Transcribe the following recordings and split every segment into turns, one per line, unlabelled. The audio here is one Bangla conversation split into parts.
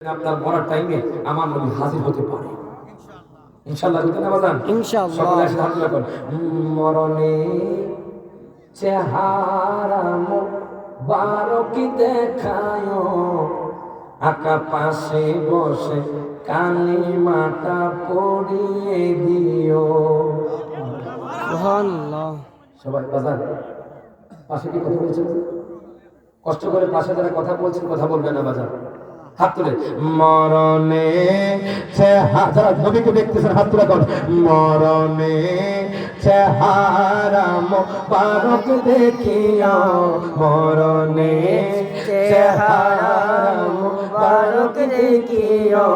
আপনার মরার টাইমে আমার নবী হাজির হতে পারে। ইনশাআল্লাহ
ইনশাআল্লাহ।
মরণে চেহারা বারো কি দেখায়। আকা পাশে বসে কালি মাটা পড়িয়ে দিও। সবাই বাজান পাশে কি কথা বলছেন? কষ্ট করে পাশে যারা কথা বলছেন কথা বলবেন না বাজান। হাত তুলে মরণে যারা নবীকে দেখতেছেন হাত তুলে কর। মরণে চেহারা দেখিয়া মরণে দেখিয়া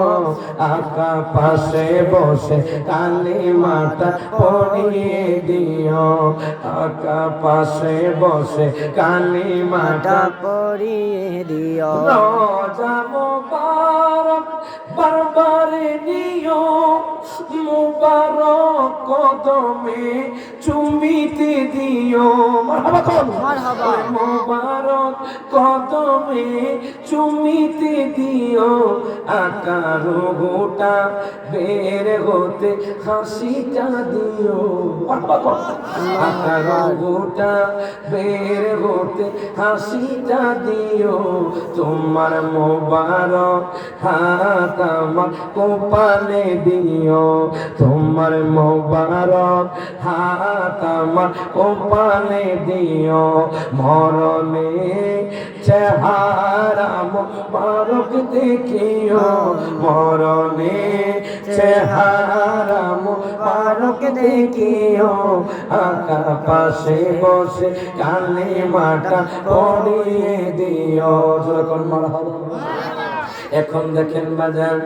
আকা পাশে বসে কালী মাতা পড়িয়ে দিও। আকা পাশে বসে কালী মাতা
পড়িয়ে দিও।
যাব পার বারবার নিও, মুবারক কদমে চুমিতে দিও। মারহাবা কোন
মারহাবা।
মুবারক কদমে চুমিতে দিও। আকার গোটা বের হতে হাসিটা দিও। মারহাবা কোন আকার গোটা বের হতে হাসিটা দিও। তোমার মোবারক হাত আমার কোপালে দিও। তোমার মোবারক হাত আমার কোপালে দিও। মরণে চেহারা মোবারক দেখিও। মরণে চেহারা মোবারক দেখিও। আকা পাশে বসে কালে মাটা পড়িয়ে দিও। যখন মারা এখন দেখেন বাজার